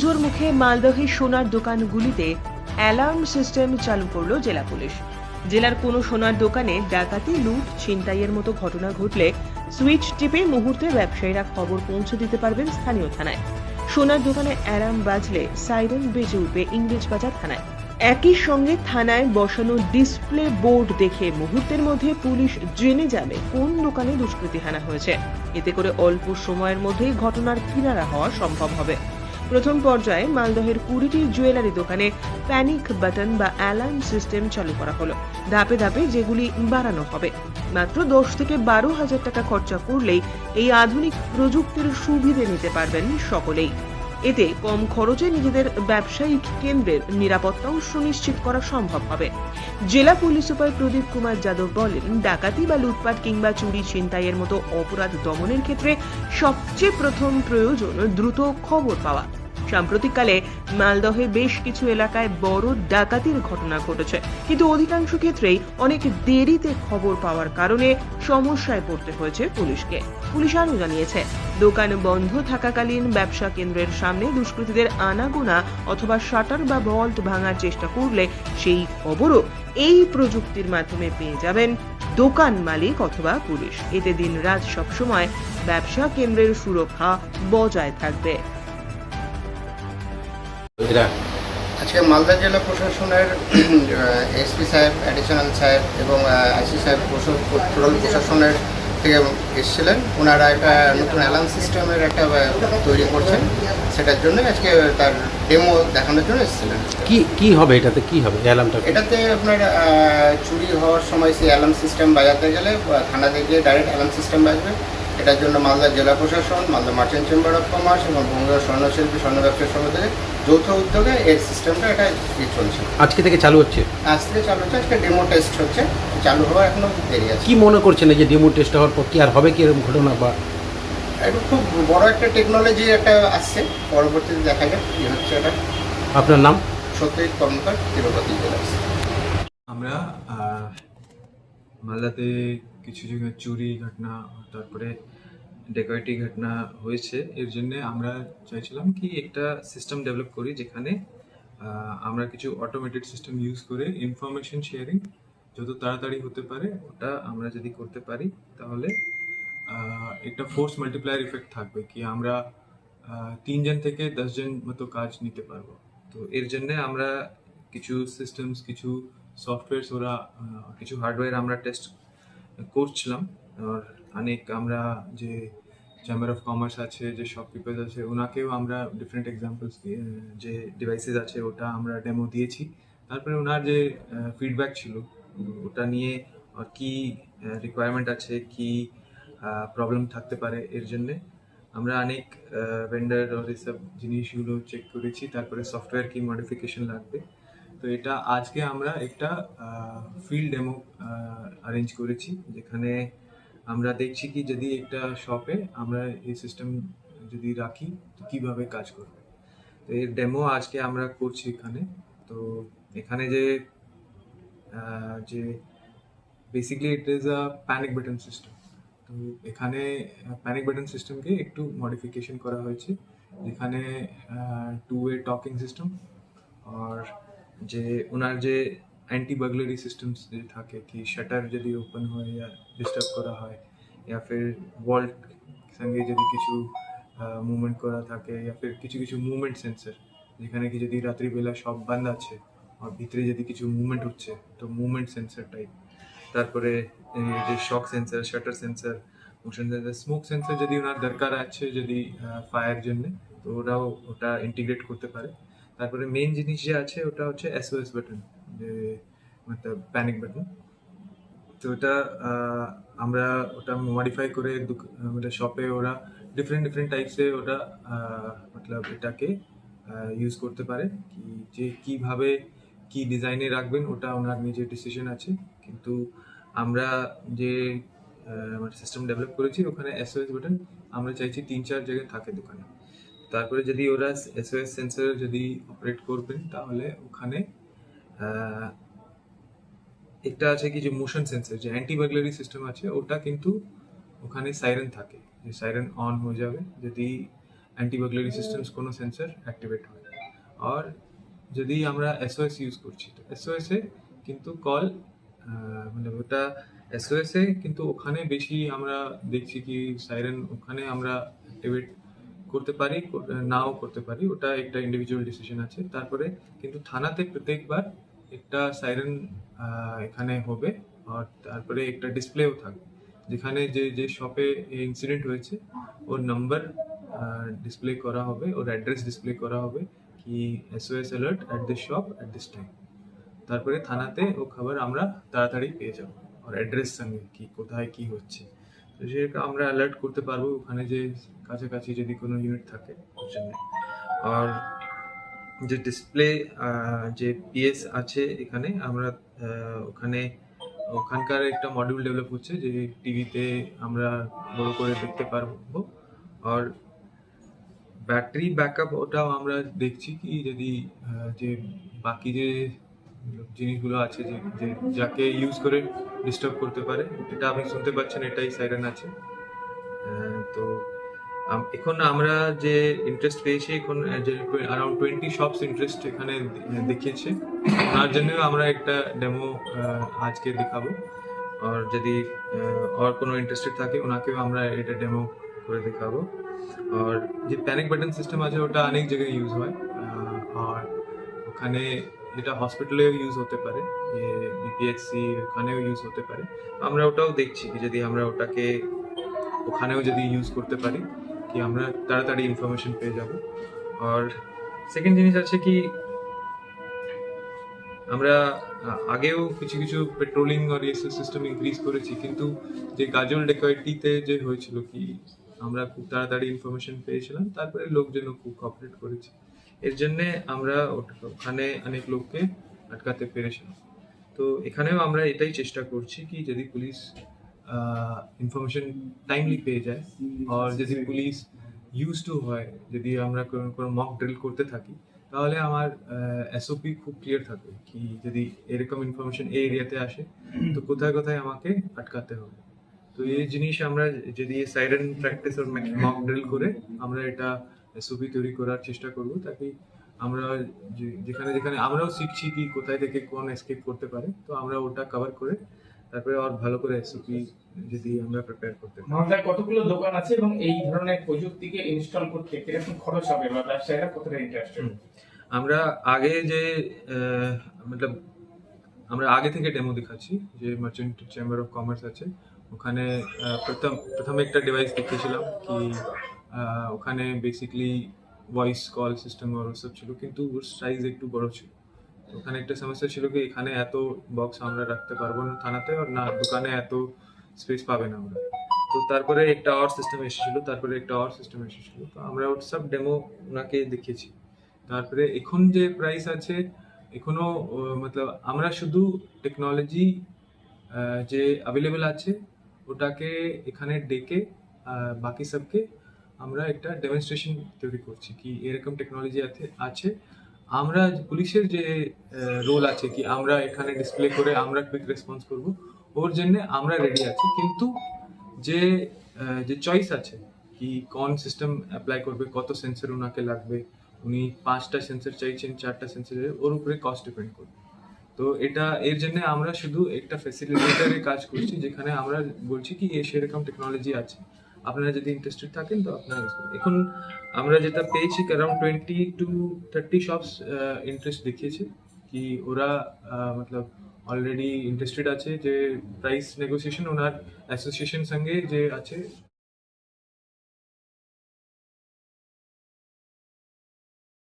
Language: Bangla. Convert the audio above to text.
পুজোর মুখে মালদহের সোনার দোকানগুলিতে অ্যালার্ম সিস্টেম চালু করল জেলা পুলিশ। জেলার কোনো সোনার দোকানে ডাকাতি, লুট, ছিনতাইয়ের মতো ঘটনা ঘটলে সুইচ টিপে মুহূর্তে ব্যবসায়ীরা খবর পৌঁছে দিতে পারবেন স্থানীয় থানায়। সোনার দোকানে অ্যালার্ম বাজলে সাইরেন বেজে উঠবে ইংরেজ বাজার থানায়। একই সঙ্গে থানায় বসানো ডিসপ্লে বোর্ড দেখে মুহূর্তের মধ্যে পুলিশ জেনে যাবে কোন দোকানে দুষ্কৃতী হানা হয়েছে। এতে করে অল্প সময়ের মধ্যেই ঘটনার কিনারা হওয়া সম্ভব হবে। প্রথম পর্যায়ে মালদহের কুড়িটি জুয়েলারি দোকানে প্যানিক বাটন বা অ্যালার্ম সিস্টেম চালু করা হলো। ধাপে ধাপে যেগুলি বাড়ানো হবে। মাত্র দশ থেকে বারো হাজার টাকা খরচা করলেই এই আধুনিক প্রযুক্তির সুবিধে নিতে পারবেন সকলেই। এতে কম খরচে নিজেদের ব্যবসায়িক কেন্দ্রের নিরাপত্তাও সুনিশ্চিত করা সম্ভব হবে। জেলা পুলিশ সুপার প্রদীপ কুমার যাদব বলেন, ডাকাতি বা লুটপাট কিংবা চুরি ছিনতাইয়ের মতো অপরাধ দমনের ক্ষেত্রে সবচেয়ে প্রথম প্রয়োজন দ্রুত খবর পাওয়া। সাম্প্রতিককালে মালদহে বেশ কিছু এলাকায় বড় ডাকাতির ঘটনা ঘটেছে। কিন্তু অধিকাংশ ক্ষেত্রেই অনেক দেরিতে খবর পাওয়ার কারণে সমস্যায় পড়তে হয়েছে পুলিশকে। পুলিশ আরও জানিয়েছে, দোকান বন্ধ থাকাকালীন ব্যবসা কেন্দ্রের সামনে দুষ্কৃতীদের আনাগোনা অথবা শাটার বা ভল্ট ভাঙার চেষ্টা করলে সেই খবরও এই প্রযুক্তির মাধ্যমে পেয়ে যাবেন দোকান মালিক অথবা পুলিশ। এতে দিন রাত সবসময় ব্যবসা কেন্দ্রের সুরক্ষা বজায় থাকবে। এরা? আজকে মালদা জেলা প্রশাসনের এসপি সাহেব অ্যাডিশনাল সাহেব এবং আইসি সাহেব টোটাল প্রশাসনের থেকে এসেছিলেন। ওনারা একটা নতুন অ্যালার্ম সিস্টেমের একটা তৈরি করছেন। সেটার জন্য আজকে তার ডেমো দেখানোর জন্য এসেছিলেন। কি কি হবে এটাতে? কি হবে অ্যালার্মটা এটাতে আপনার চুরি হওয়ার সময় সেই অ্যালার্ম সিস্টেম বাজাতে গেলে থানাতে গিয়ে ডাইরেক্ট অ্যালার্ম সিস্টেম বাজবে। এটার জন্য মালদা জেলা প্রশাসন Malda merchant chamber of commerce এবং বঙ্গীয় স্বর্ণশিল্পী স্বর্ণ ব্যবসায়ী সমিতির যৌথ উদ্যোগে এই সিস্টেমটা এটা চলছে। আজকে থেকে চালু হচ্ছে? আজ থেকে চালু হচ্ছে আজকে ডেমো টেস্ট হচ্ছে চালু হওয়ার এখনও দেরি আছে। কি মনে করছেন এই যে ডেমো টেস্ট হওয়ার পর কি আর হবে কি এরকম ঘটনা বা? এটা খুব বড় একটা টেকনোলজি একটা আসছে পরবর্তীতে দেখা যাক কি হচ্ছে এটা। আপনার নাম? সত্যজিৎ কর্মকার তিরুপতি জেলা। আমরা আহ, মালদাতে কিছু জায়গায় চুরি ঘটনা তারপরে ডেকাইটি ঘটনা হয়েছে। এর জন্য আমরা চাইছিলাম কি একটা সিস্টেম ডেভেলপ করি যেখানে আমরা কিছু অটোমেটেড সিস্টেম ইউজ করে ইনফরমেশন শেয়ারিং যত তাড়াতাড়ি হতে পারে ওটা আমরা যদি করতে পারি, তাহলে একটা ফোর্স মাল্টিপ্লায়ার ইফেক্ট থাকবে কি আমরা তিনজন থেকে দশজন মতো কাজ নিতে পারব। তো এর জন্য আমরা কিছু সিস্টেমস কিছু সফটওয়্যারস ওরা কিছু হার্ডওয়্যার আমরা টেস্ট করছিলাম। আর অনেক আমরা যে চেম্বার অফ কমার্স আছে, যে শপকিপার্স আছে, ওনাকেও আমরা ডিফারেন্ট এক্সাম্পলস যে ডিভাইসেস আছে, ওটা আমরা ডেমো দিয়েছি। তারপরে ওনার যে ফিডব্যাক ছিল, ওটা নিয়ে কি রিকোয়ারমেন্ট আছে, কি প্রবলেম থাকতে পারে এর জন্যে, আমরা অনেক ভেন্ডার আর এসব জিনিসগুলো চেক করেছি। তারপরে সফটওয়্যার কি মডিফিকেশন লাগবে। তো এটা আজকে আমরা একটা ফিল্ড ডেমো অ্যারেঞ্জ করেছি, যেখানে আমরা দেখছি কি যদি একটা শপে আমরা এই সিস্টেম যদি রাখি, তো কীভাবে কাজ করবে? তো এর ডেমো আজকে আমরা করছি এখানে। তো এখানে যে যে basically it is a panic button system তো এখানে প্যানিক বাটন সিস্টেমকে একটু মডিফিকেশন করা হয়েছে। যেখানে টু ওয়ে টকিং সিস্টেম আর যে ওনার যে অ্যান্টি বাগলারি সিস্টেমস যে থাকে, কি শাটার যদি ওপেন হয় ইয়া ডিস্টার্ব করা হয় ইয়া ফির ওয়াল্ট সঙ্গে যদি কিছু মুভমেন্ট করা থাকে ইয়া ফির কিছু কিছু মুভমেন্ট সেন্সর যেখানে কি যদি রাত্রিবেলা সব বন্ধ আছে, আর ভিতরে যদি কিছু মুভমেন্ট হচ্ছে, তো মুভমেন্ট সেন্সর টাইপ তারপরে যে shock sensor shutter sensor motion sensor smoke sensor যদি ওনার দরকার আছে যদি ফায়ার জন্য, তো ওরাও ওটা ইন্টিগ্রেট করতে পারে। তারপরে মেন জিনিস যে আছে, ওটা হচ্ছে এসওএস বাটন মতলব প্যানিক বাটন তো ওটা আমরা ওটা মডিফাই করে আমাদের শপে ওরা ডিফারেন্ট ডিফারেন্ট টাইপসে ওটা মতলব এটাকে ইউজ করতে পারে। কি, যে কীভাবে কি ডিজাইনে রাখবেন ওটা ওনার নিজের ডিসিশন আছে। কিন্তু আমরা যে আমার সিস্টেম ডেভেলপ করেছি, ওখানে এসওএস বাটন আমরা চাইছি তিন, চার জায়গায় থাকে দোকানে। তারপরে যদি ওরা এসওএস সেন্সর যদি অপারেট করবেন, তাহলে ওখানে একটা আছে কি যে মোশন সেন্সর যে অ্যান্টি বার্গলারি সিস্টেম আছে, ওটা কিন্তু ওখানে সাইরেন থাকে। যে সাইরেন অন হয়ে যাবে যদি অ্যান্টি বার্গলারি সিস্টেমস কোনো সেন্সর অ্যাক্টিভেট হয়। আর যদি আমরা এসওএস ইউজ করছি, তো এসওএস এ কিন্তু কল মানে ওটা এসওএস এ কিন্তু ওখানে বেশি আমরা দেখছি কি সাইরেন ওখানে আমরা অ্যাক্টিভেট করতে পারি নাও করতে পারি। ওটা একটা ইন্ডিভিজুয়াল ডিসিশন আছে। তারপরে কিন্তু থানাতে প্রত্যেকবার একটা সাইরেন এখানে হবে আর তারপরে একটা ডিসপ্লেও থাকবে যেখানে যে যে শপে ইনসিডেন্ট হয়েছে, ওর নাম্বার ডিসপ্লে করা হবে, ওর অ্যাড্রেস ডিসপ্লে করা হবে কি SOS alert at this shop at this time তারপরে থানাতে ও খবর আমরা তাড়াতাড়ি পেয়ে যাব আর অ্যাড্রেস সঙ্গে কি, কোথায় কি হচ্ছে। তো সেটা আমরা অ্যালার্ট করতে পারব ওখানে যে কাছাকাছি যদি কোনো ইউনিট থাকে, ওর জন্য। আর যে ডিসপ্লে যে পিএস আছে এখানে, আমরা ওখানে, ওখানকার একটা মডিউল ডেভেলপ হচ্ছে যে টিভিতে আমরা বড় করে দেখতে পারব। আর ব্যাটারি ব্যাকআপ ওটাও আমরা দেখছি কি যদি যে বাকি যে জিনিসগুলো আছে যে যাকে ইউজ করে ডিস্টার্ব করতে পারে, এটা আপনি শুনতে পাচ্ছেন, এটাই সাইরেন আছে। তো এখন আমরা যে ইন্টারেস্ট পেয়েছি, এখন অ্যারাউন্ড টোয়েন্টি শপস ইন্টারেস্ট এখানে দেখিয়েছে। তার জন্য আমরা একটা ডেমো আজকে দেখাবো। আর যদি আর কোনো ইন্টারেস্টেড থাকে, ওনাকেও আমরা এটা ডেমো করে দেখাবো। আর যে প্যানিক বাটন সিস্টেম আছে, ওটা অনেক জায়গায় ইউজ হয়। আর ওখানে যেটা হসপিটালেও ইউজ হতে পারে বিপিএসসি ওখানেও ইউজ হতে পারে। আমরা ওটাও দেখছি, যদি আমরা ওটাকে ওখানেও যদি ইউজ করতে পারি। কি আমরা তাড়াতাড়ি ইনফরমেশন পেয়ে যাব। আর সেকেন্ড জিনিস আছে কি, আমরা আগেও কিছু কিছু পেট্রোলিং আর এসএস সিস্টেম ইনক্রিজ করেছি, কিন্তু যে গাজল ডেকয়েটিতে যে হয়েছিল কি, আমরা খুব তাড়াতাড়ি ইনফরমেশন পেয়েছিলাম, তারপরে লোকজনও খুব কপারেট করেছে। এর জন্যে আমরা ওখানে অনেক লোককে আটকাতে পেরেছিলাম। তো এখানেও আমরা এটাই চেষ্টা করছি কি, যদি পুলিশ ইনফরমেশন টাইমলি পেয়ে যায়। আর যদি পুলিশ ইউজ টু হয় যদি আমরা কোনো মক ড্রিল করতে থাকি তাহলে আমার এসওপি খুব ক্লিয়ার থাকবে কি যদি এরকম ইনফরমেশন এই এরিয়াতে আসে তো কোথায় কোথায় আমাকে আটকাতে হবে? তো এই জিনিস আমরা যদি সাইরেন প্র্যাকটিস আর মক ড্রিল করে আমরা এটা এসওপি তৈরি করার চেষ্টা করব। তাকে আমরা যেখানে যেখানে আমরাও শিখছি কি কোথায় থেকে কোন এসকেপ করতে পারে তো আমরা ওটা কভার করে তারপরে আর ভালো করে এসওপি যদি আমরা প্রিপেয়ার করতে মালদায় কতগুলো দোকান আছে এবং এই ধরনের প্রযুক্তিকে ইনস্টল করতে কীরকম খরচ হবে বা ব্যবসায়ীরা কতটা ইন্টারেস্টেড আমরা আগে যে মতলব আমরা আগে থেকে ডেমো দেখাচ্ছি যে মার্চেন্ট চেম্বার অফ কমার্স আছে। ওখানে প্রথম প্রথমে একটা ডিভাইস দেখিয়েছিলাম কি ওখানে বেসিকলি ভয়েস কল সিস্টেম আর ওসব ছিল কিন্তু ওর সাইজ একটু বড় ছিল। ওখানে একটা সমস্যা ছিল কি, এখানে এত বক্স আমরা রাখতে পারব না থানাতে, আর না, দোকানে এত স্পেস পাবে না আমরা। তো তারপরে একটা আওয়ার সিস্টেম এসেছিল, তারপরে একটা আওয়ার সিস্টেম এসেছিল। তো আমরা সব ডেমো ওনাকে দেখিয়েছি। তারপরে এখন যে প্রাইস আছে, এখনও মতলব আমরা শুধু টেকনোলজি যে অ্যাভেলেবেল আছে, ওটাকে এখানে ডেকে বাকি সবকে আমরা একটা ডেমনস্ট্রেশন তৈরি করছি কি, এরকম টেকনোলজি আছে। আমরা পুলিশের যে রোল আছে কি, আমরা এখানে ডিসপ্লে করে আমরা কুইক রেসপন্স করব, ওর জন্য আমরা রেডি আছি। কিন্তু যে যে চয়েস আছে কি, কোন সিস্টেম অ্যাপ্লাই করবে, কত সেন্সর ওনাকে লাগবে, উনি পাঁচটা সেন্সর চাইছেন, চারটা সেন্সর ওর উপরে কস্ট ডিপেন্ড করবে। তো এটা, এর জন্য আমরা শুধু একটা ফ্যাসিলিটেটারে কাজ করছি, যেখানে আমরা বলছি কি সেরকম টেকনোলজি আছে। আপনারা যদি ইন্টারেস্টেড থাকেন তো আপনারা এখন আমরা যেটা পেয়েছি around twenty two thirty shops interest দেখিয়েছে কি ওরা মতলব অলরেডি ইন্টারেস্টেড আছে যে প্রাইস নেগোসিয়েশন ওনার অ্যাসোসিয়েশন সঙ্গে যে আছে।